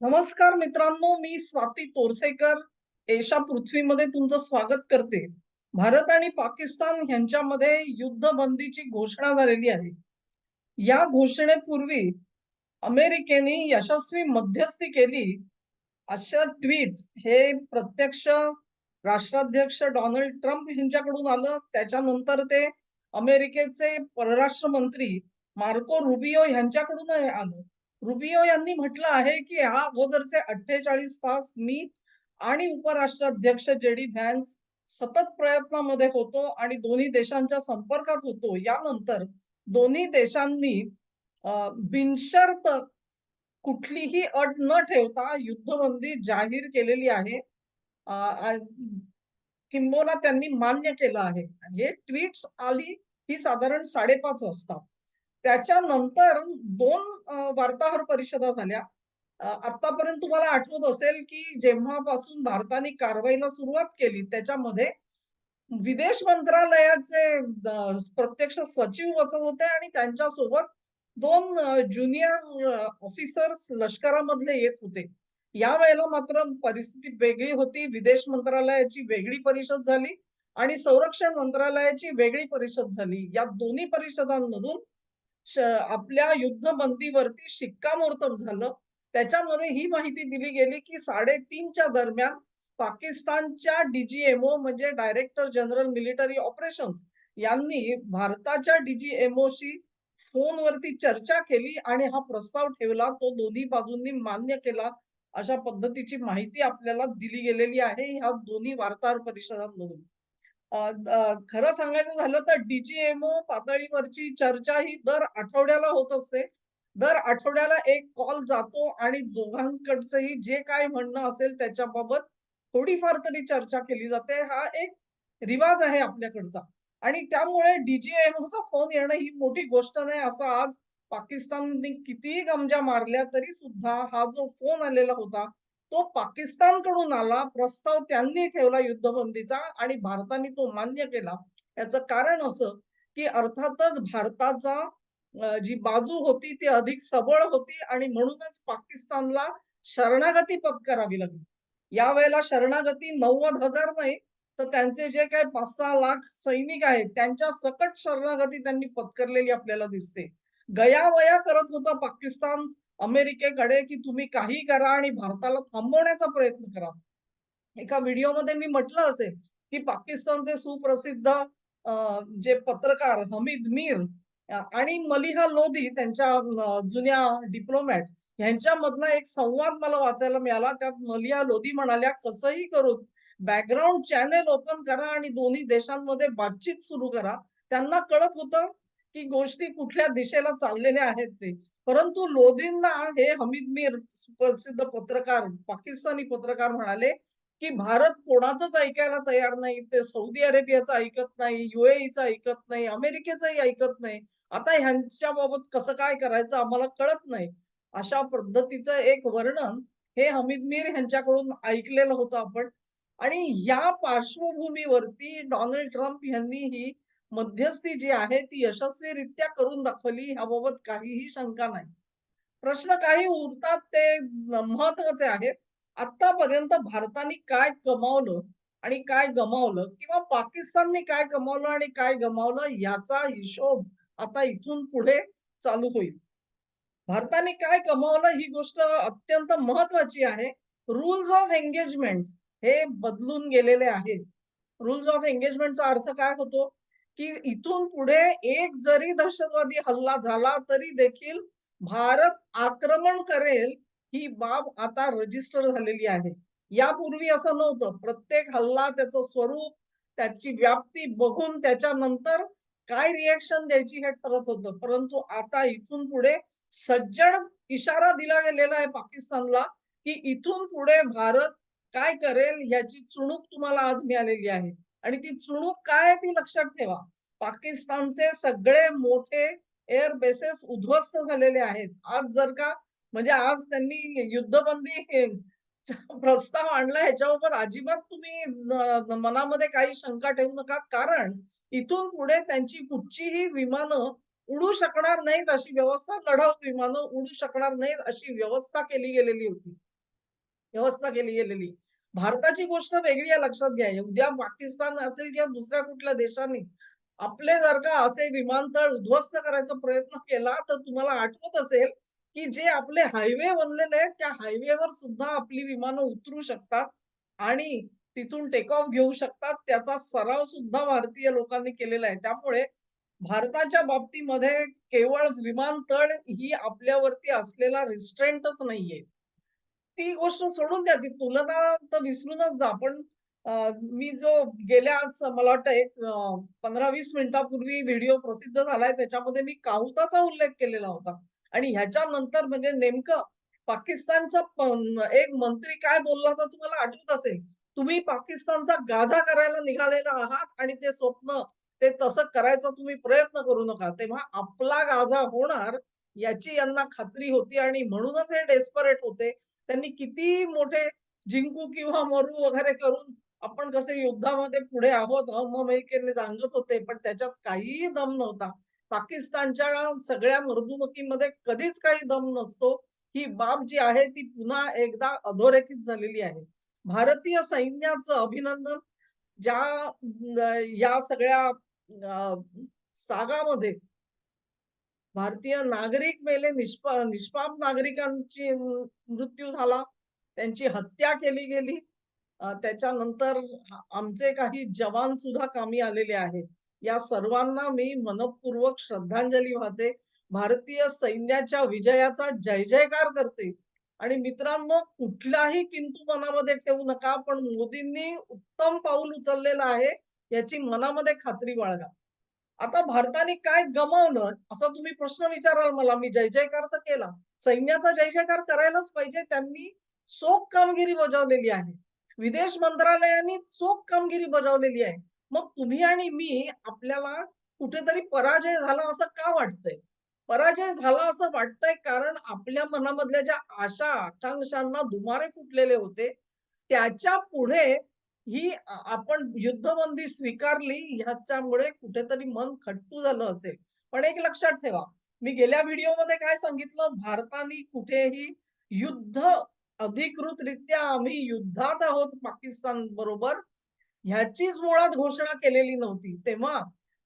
नमस्कार मित्रांनो मी स्वाती तोरसेकर. एशा पृथ्वीमध्ये तुमचं स्वागत करते. भारत आणि पाकिस्तान यांच्यामध्ये युद्धबंदीची घोषणा झालेली आहे. या घोषणेपूर्वी अमेरिकेने यशस्वी मध्यस्थी केली. अशा ट्विट हे प्रत्यक्ष राष्ट्राध्यक्ष डोनाल्ड ट्रम्प यांच्याकडून आलं. त्याच्यानंतर ते अमेरिकेचे परराष्ट्र मंत्री मार्को रुबियो यांच्याकडून आलं. रुबियो यांनी म्हटलं आहे की ह्या अगोदरचे अठ्ठेचाळीस तास मी आणि उपराष्ट्राध्यक्ष जे डी व्हॅन्स सतत प्रयत्नामध्ये होतो आणि दोन्ही देशांच्या संपर्कात होतो. यानंतर दोन्ही देशांनी बिनशर्त कुठलीही अट न ठेवता युद्धबंदी जाहीर केलेली आहे. किंबोना त्यांनी मान्य केलं आहे. हे ट्विट्स आली ही साधारण साडेपाच वाजता. त्याच्यानंतर दोन वार्ताहर परिषदा झाल्या. आतापर्यंत तुम्हाला आठवत असेल की जेव्हापासून भारताने कारवाईला सुरुवात केली त्याच्यामध्ये विदेश मंत्रालयाचे प्रत्यक्ष सचिव बसत होते आणि त्यांच्यासोबत दोन ज्युनियर ऑफिसर्स लष्करामधले येत होते. या वेळेला मात्र परिस्थिती वेगळी होती. विदेश मंत्रालयाची वेगळी परिषद झाली आणि संरक्षण मंत्रालयाची वेगळी परिषद झाली. या दोन्ही परिषदांमधून आपल्या युद्धबंदीवरती शिक्कामोर्तब झालं. त्याच्यामध्ये ही माहिती दिली गेली की साडेतीनच्या दरम्यान पाकिस्तानच्या डीजीएमओ म्हणजे डायरेक्टर जनरल मिलिटरी ऑपरेशन यांनी भारताच्या डीजीएमओशी फोनवरती चर्चा केली आणि हा प्रस्ताव ठेवला. तो दोन्ही बाजूंनी मान्य केला. अशा पद्धतीची माहिती आपल्याला दिली गेलेली आहे. ह्या दोन्ही वार्ताहर परिषदांमधून. खरं सांगायचं झालं तर डीजीएमओ पातळीवरची चर्चा ही दर आठवड्याला होत असते. दर आठवड्याला एक कॉल जातो आणि दोघांकडचंही जे काय म्हणणं असेल त्याच्याबाबत थोडीफार तरी चर्चा केली जाते. हा एक रिवाज आहे आपल्याकडचा. आणि त्यामुळे डीजीएमओचा फोन येणं ही मोठी गोष्ट नाही असं आज पाकिस्तानने कितीही गमजा मारल्या तरी सुद्धा हा जो फोन आलेला होता तो पाकिस्तानकडून आला प्रस्ताव त्यांनी ठेवला युद्धबंदीचा आणि भारताने तो मान्य केला. याचं कारण असं की अर्थातच भारताचा जी बाजू होती ती अधिक सबळ होती आणि म्हणूनच पाकिस्तानला शरणागती पत्करावी लागली. यावेळेला शरणागती नव्वद हजार नाही तर त्यांचे जे काही पाच सहा लाख सैनिक आहेत त्यांच्या सकट शरणागती त्यांनी पत्करलेली आपल्याला दिसते. गयावया करत होता पाकिस्तान अमेरिकेकडे की तुम्ही काही करा आणि भारताला थांबवण्याचा प्रयत्न करा. एका व्हिडिओमध्ये मी म्हटलं असेल की पाकिस्तानचे सुप्रसिद्ध जे पत्रकार हमीद मीर आणि मलिहा लोधी त्यांच्या जुन्या डिप्लोमॅट यांच्यामधला एक संवाद मला वाचायला मिळाला. त्यात मलिहा लोधी म्हणाल्या कसंही करून बॅकग्राऊंड चॅनेल ओपन करा आणि दोन्ही देशांमध्ये बातचीत सुरू करा. त्यांना कळत होतं की गोष्टी कुठल्या दिशेला चाललेल्या आहेत ते. परंतु लोधींना हे हमीद मीर प्रसिद्ध पत्रकार पाकिस्तानी पत्रकार म्हणाले की भारत कोणाचंच ऐकायला तयार नाही ते सौदी अरेबियाचं ऐकत नाही युएईचं ऐकत नाही अमेरिकेचंही ऐकत नाही. आता ह्यांच्या बाबत कसं काय करायचं आम्हाला कळत नाही. अशा पद्धतीचं एक वर्णन हे हमीद मीर यांच्याकडून ऐकलेलं होतं आपण. आणि या पार्श्वभूमीवरती डोनाल्ड ट्रम्प यांनी ही मध्यस्थी जी आहे ती यशस्वीरित्या करून दाखवली याबाबत काहीही शंका नाही. प्रश्न काही उरतात ते महत्त्वाचे आहेत. आतापर्यंत भारताने काय कमावलं आणि काय गमावलं किंवा पाकिस्तानने काय कमावलं आणि काय गमावलं याचा हिशोब आता इथून पुढे चालू होईल. भारताने काय कमावलं ही गोष्ट अत्यंत महत्वाची आहे. रुल्स ऑफ एंगेजमेंट हे बदलून गेलेले आहेत. रुल्स ऑफ एंगेजमेंटचा अर्थ काय होतो? की इथून पुढे एक जरी दहशतवादी हल्ला झाला तरी देखील भारत आक्रमण करेल ही बाब आता रजिस्टर झालेली आहे. यापूर्वी असं नव्हतं. प्रत्येक हल्ला त्याचं स्वरूप त्याची व्याप्ती बघून त्याच्यानंतर काय रिएक्शन द्यायची हे ठरत होतं. परंतु आता इथून पुढे सज्जड इशारा दिला गेलेला आहे पाकिस्तानला की इथून पुढे भारत काय करेल याची चुणूक तुम्हाला आज मिळालेली आहे. आणि ती चुणूक काय ती लक्षात ठेवा. पाकिस्तानचे सगळे मोठे एअर बेसेस उद्ध्वस्त झालेले आहेत. आज जर का म्हणजे आज त्यांनी युद्धबंदी प्रस्ताव आणला ह्याच्यावर अजिबात तुम्ही मनामध्ये काही शंका ठेवू नका. कारण इथून पुढे त्यांची कुठचीही विमानं उडू शकणार नाहीत अशी व्यवस्था लढाऊ विमानं उडू शकणार नाहीत अशी व्यवस्था केली गेलेली होती. व्यवस्था केली गेलेली. भारताची गोष्ट वेगळी आहे लक्षात घ्या. उद्या पाकिस्तान असेल किंवा दुसऱ्या कुठल्या देशांनी आपले जर का असे विमानतळ उद्ध्वस्त करायचा प्रयत्न केला, तर तुम्हाला आठवत असेल, की जे आपले हायवे बनलेले आहेत, त्या हायवेवर सुद्धा आपली विमानं उतरू शकतात आणि तिथून टेक ऑफ घेऊ शकतात. त्याचा सराव सुद्धा भारतीय लोकांनी केलेला आहे. त्यामुळे भारताच्या बाबतीमध्ये केवळ विमानतळ ही आपल्यावरती असलेला रिस्ट्रेंटच नाहीये. ती गोष्ट सोडून द्या, ती तुलना तर विसरूनच जा. पण मी जो गेल्या मला वाटतं एक पंधरा वीस मिनिटापूर्वी व्हिडिओ प्रसिद्ध झालाय त्याच्यामध्ये मी काहुताचा उल्लेख केलेला होता. आणि ह्याच्यानंतर म्हणजे नेमकं पाकिस्तानचा एक मंत्री काय बोलला होता तुम्हाला आठवत असेल. तुम्ही पाकिस्तानचा गाझा करायला निघालेला आहात आणि ते स्वप्न ते तसं करायचा तुम्ही प्रयत्न करू नका. तेव्हा आपला गाझा होणार याची यांना खात्री होती आणि म्हणूनच हे डेस्परेट होते. त्यांनी किती मोठे जिंकू किंवा मरू वगैरे करून आपण कसे युद्धामध्ये पुढे आहोत अमेरिकेने सांगत होते, पण त्याच्यात काहीही दम नव्हता. पाकिस्तानच्या सगळ्या मर्दुमकीमध्ये कधीच काही दम नसतो. ही बाब जी आहे ती पुन्हा एकदा अधोरेखित झालेली आहे. भारतीय सैन्याचं अभिनंदन ज्या या सगळ्या सागामध्ये भारतीय नागरिक मेले, निष्पा निष्पाप नागरिकांची मृत्यू झाला, त्यांची हत्या केली गेली. त्याच्यानंतर आमचे काही जवान सुद्धा कामी आलेले आहेत. या सर्वांना मी मनःपूर्वक श्रद्धांजली वाहते. भारतीय सैन्याच्या विजयाचा जय-जयकार करते. आणि मित्रांनो कुठलाही किंतू मनामध्ये ठेवू नका. पण मोदींनी उत्तम पाऊल उचललेलं आहे, याची मनामध्ये खात्री बाळगा. आता भारताने काय गमावलं? असा तुम्ही प्रश्न विचाराल मला. मी जय-जयकार तर केला. सैन्याचा जय-जयकार करायलाच पाहिजे. त्यांनी चोख कामगिरी बजावलेली आहे. विदेश मंत्रालयाने चोख कामगिरी बजावलेली आहे. मग तुम्ही आणि मी आपल्याला कुठेतरी पराजय झाला असं का वाटतंय? पराजय झाला असं वाटतंय कारण आपल्या मनामधल्या ज्या आशा, आकांक्षांना दुमारे फुटलेले होते, त्याच्या पुढे ही आपण युद्धबंदी स्वीकारली ह्याच्यामुळे कुठेतरी मन खट्टू झालं असेल. पण एक लक्षात ठेवा, मी गेल्या व्हिडिओमध्ये काय सांगितलं, भारताने कुठेही युद्ध अधिकृतरित्या आम्ही युद्धात आहोत पाकिस्तान बरोबर, ह्याचीच मुळात घोषणा केलेली नव्हती. तेव्हा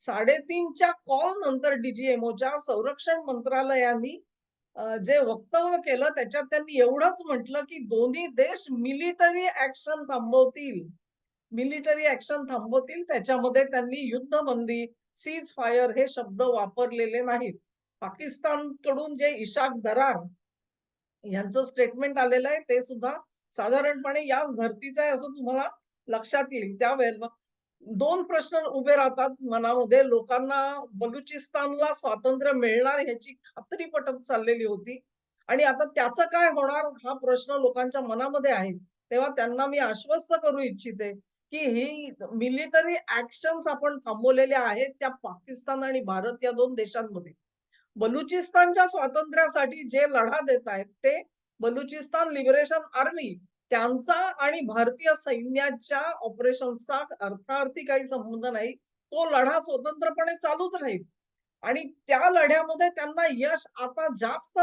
3:30च्या कॉल नंतर डीजीएमओच्या संरक्षण मंत्रालयाने जे वक्तव्य केलं त्याच्यात त्यांनी एवढंच म्हटलं, की दोन्ही देश मिलिटरी ऍक्शन थांबवतील. मिलिटरी ऍक्शन थांबवतील. त्याच्यामध्ये त्यांनी युद्धबंदी, सीज फायर हे शब्द वापरलेले नाहीत. पाकिस्तानकडून जे इशाक दरार यांचं स्टेटमेंट आलेलं आहे, ते सुद्धा साधारणपणे याच धर्तीचं आहे असं तुम्हाला लक्षात येईल. त्यावेळेला दोन प्रश्न उभे राहतात मनामध्ये. लोकांना बलुचिस्तानला स्वातंत्र्य मिळणार ह्याची खात्री पटत चाललेली होती आणि आता त्याचं काय होणार हा प्रश्न लोकांच्या मनामध्ये आहे. तेव्हा त्यांना मी आश्वस्त करू इच्छिते, की हे मिलिटरी ऍक्शन्स आपण थांबवलेल्या आहेत त्या पाकिस्तान आणि भारत या दोन देशांमध्ये. बलुचिस्तानच्या स्वातंत्र्यासाठी जे लढा देत आहेत ते बलुचिस्तान लिबरेशन आर्मी त्यांचा आणि भारतीय सैन्याच्या ऑपरेशनचा अर्थार्थी काही संबंध नाही. तो लढा स्वतंत्रपणे चालूच राहील. आणि त्या लढ्यामध्ये त्यांना यश आता जास्त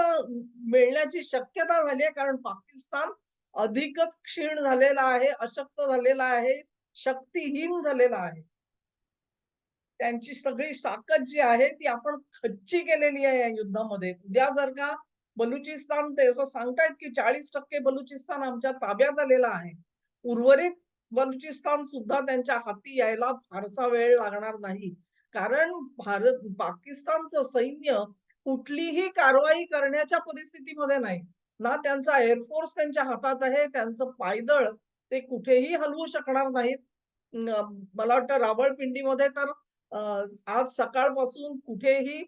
मिळण्याची शक्यता झाली आहे. कारण पाकिस्तान अधिकच क्षीण झालेला आहे, अशक्त झालेला आहे, शक्तिहीन झालेला आहे. त्यांची सगळी साकत जी आहे ती आपण खच्ची केलेली आहे या युद्धामध्ये. उद्या जर का बलुचिस्तान ते असं सांगतायत, की 40% बलुचिस्तान आमच्या ताब्यात आलेला आहे. उर्वरित बलुचिस्तान सुद्धा त्यांच्या हाती यायला फारसा वेळ लागणार नाही. कारण भारत पाकिस्तानचं सैन्य कुठलीही कारवाई करण्याच्या परिस्थितीमध्ये नाही. ना त्यांचा एअरफोर्स त्यांच्या हातात आहे, त्यांचं पायदळ ते कुठेही हलवू शकणार नाहीत. मला वाटतं रावळपिंडीमध्ये तर आज सकाळपासून कुठेही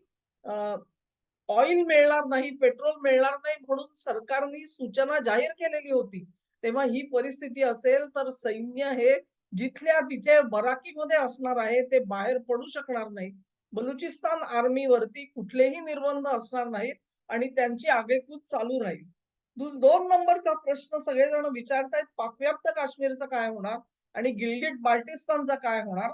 ऑइल मिळणार नाही, पेट्रोल मिळणार नाही म्हणून सरकारने सूचना जाहीर केलेली होती. तेव्हा ही परिस्थिती असेल तर सैन्य हे जिथल्या तिथे बराकीमध्ये असणार आहे. ते बाहेर पडू शकणार नाही. बलुचिस्तान आर्मीवरती कुठलेही निर्बंध असणार नाहीत आणि त्यांची आगेकूच चालू राहील. दोन नंबरचा प्रश्न सगळेजण विचारतायत पाकव्याप्त काश्मीरचं काय होणार आणि गिलगिट बाल्टिस्तानचा काय होणार?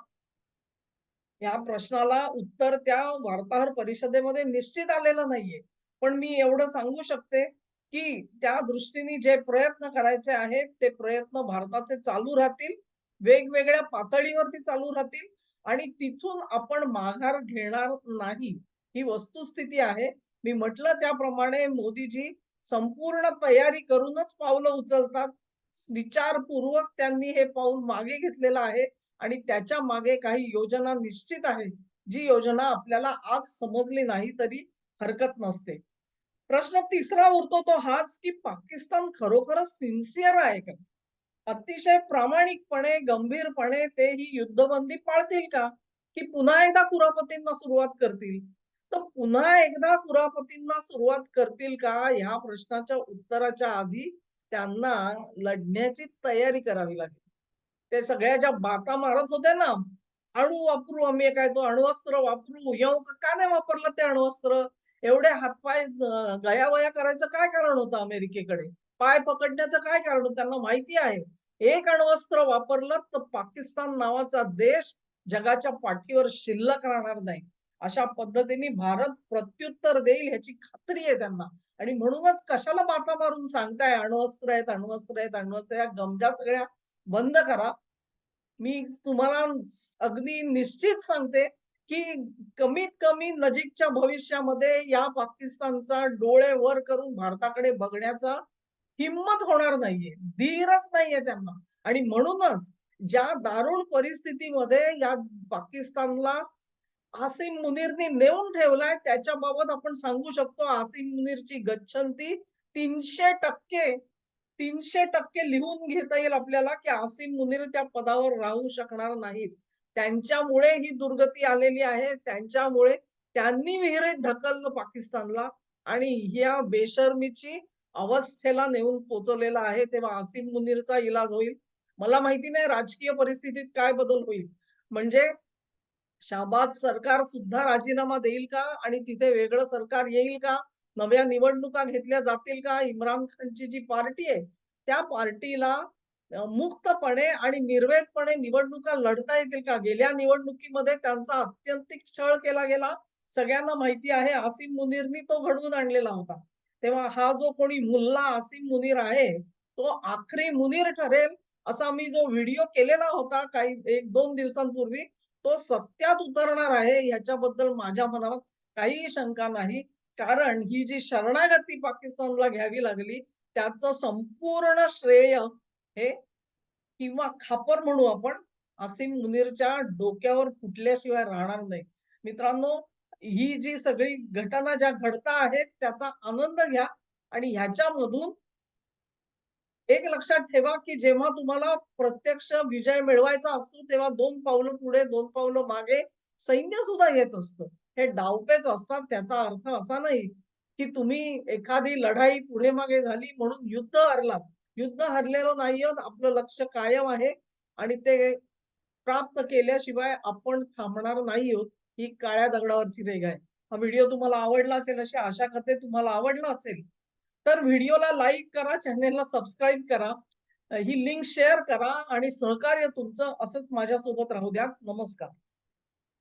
या प्रश्नाला उत्तर त्या वार्ताहर परिषदेमध्ये निश्चित आलेलं नाहीये. पण मी एवढं सांगू शकते, की त्या दृष्टीने जे प्रयत्न करायचे आहेत ते प्रयत्न भारताचे चालू राहतील वेगवेगळ्या पातळीवरती चालू राहतील आणि तिथून आपण माघार घेणार नाही ही वस्तुस्थिती आहे मी म्हटलं त्याप्रमाणे मोदीजी संपूर्ण तयारी करूनच पावलं उचलतात. विचारपूर्वक त्यांनी हे पाऊल मागे घेतलेलं आहे आणि त्याच्यामागे काही योजना निश्चित आहे. जी योजना आपल्याला आज समजली नाही तरी हरकत नसते. प्रश्न तिसरा उरतो तो हाच की पाकिस्तान खरोखरच सिन्सिअर आहे का? अतिशय प्रामाणिकपणे गंभीरपणे ते ही युद्धबंदी पाळतील का? की पुन्हा एकदा कुरापतींना सुरुवात करतील? तर पुन्हा एकदा कुरापतींना सुरुवात करतील का? ह्या प्रश्नाच्या उत्तराच्या आधी त्यांना लढण्याची तयारी करावी लागेल. ते सगळ्या ज्या बाता मारत होते ना अणू वापरू आम्ही काय तो अणुअस्त्र वापरू येऊ का? नाही वापरलं ते अणुअस्त्र एवढे हातपाय गयावया करायचं काय कारण होतं अमेरिकेकडे? पाय पकडण्याचं काय कारण होतं? त्यांना माहिती आहे. एक अण्वस्त्र वापरलं तर पाकिस्तान नावाचा देश जगाच्या पाठीवर शिल्लक राहणार नाही. अशा पद्धतीने भारत प्रत्युत्तर देईल ह्याची खात्री आहे त्यांना. आणि म्हणूनच कशाला माथा मारून सांगताय अण्वस्त्र आहेत अण्वस्त्र आहेत अण्वस्त्र या गमजा सगळ्या बंद करा. मी तुम्हाला अगदी निश्चित सांगते की कमीत कमी नजीकच्या भविष्यामध्ये या पाकिस्तानचा डोळे वर करून भारताकडे बघण्याचा हिंमत होणार नाहीये धीरच नाहीये त्यांना. आणि म्हणूनच ज्या दारुण परिस्थितीमध्ये या पाकिस्तानला आसिम मुनीरनी नेऊन ठेवलाय. त्याच्याबाबत आपण सांगू शकतो आसिम मुनीरची गच्छंती तीनशे टक्के तीनशे टक्के लिहून घेता येईल आपल्याला की आसिम मुनीर त्या पदावर राहू शकणार नाहीत. त्यांच्यामुळे ही दुर्गती आलेली आहे. त्यांच्यामुळे त्यांनी विहिरीत ढकललं पाकिस्तानला आणि या बेशर्मीची अवस्थेला नेऊन पोचवलेला आहे. तेव्हा आसिम मुनीरचा इलाज होईल. मला माहिती नाही राजकीय परिस्थितीत काय बदल होईल. म्हणजे शाबाद सरकार सुद्धा राजीनामा देईल का? आणि तिथे वेगळं सरकार येईल का? नव्या निवडणुका घेतल्या जातील का? इम्रान खानची जी पार्टी आहे त्या पार्टीला मुक्तपणे आणि निर्वेदपणे निवडणुका लढता येतील का? गेल्या निवडणुकीमध्ये त्यांचा अत्यंतिक छळ केला गेला. सगळ्यांना माहिती आहे आसिम मुनीरनी तो घडवून आणलेला होता. तेव्हा हा जो कोणी मुल्ला आसिम मुनीर आहे तो आखरी मुनीर ठरेल असा मी जो व्हिडिओ केलेला होता काही एक दोन दिवसांपूर्वी तो सत्यात उतरणार आहे याच्याबद्दल माझ्या मनात काहीही शंका नाही. कारण ही जी शरणागती पाकिस्तानला घ्यावी लागली त्याचं संपूर्ण श्रेय हे किंवा खापर म्हणू आपण असीम मुनीरच्या डोक्यावर फुटल्याशिवाय राहणार नाही. मित्रांनो ही जी सगळी घटना ज्या घडता आहेत त्याचा आनंद घ्या आणि ह्याच्यामधून एक लक्षात ठेवा की जेव्हा तुम्हाला प्रत्यक्ष विजय मिळवायचा असतो तेव्हा दोन पावलं पुढे दोन पावलं मागे सैन्य सुद्धा येत असतं. हे डावपेच असतात त्याचा अर्थ असा नाही की तुम्ही एखादी लढाई पुढे मागे झाली म्हणून युद्ध हरलात. युद्ध हरलेलं नाही आपलं लक्ष कायम आहे आणि ते प्राप्त केल्याशिवाय आपण थांबणार नाही आहोत ही काळ्या दगडावरची रेग आहे. हा व्हिडिओ तुम्हाला आवडला असेल अशी आशा करते तुम्हाला आवडला असेल तर व्हिडिओला लाईक करा चॅनेलला सबस्क्राईब करा ही लिंक शेअर करा आणि सहकार्य तुमचं असंच माझ्यासोबत राहू द्या. नमस्कार.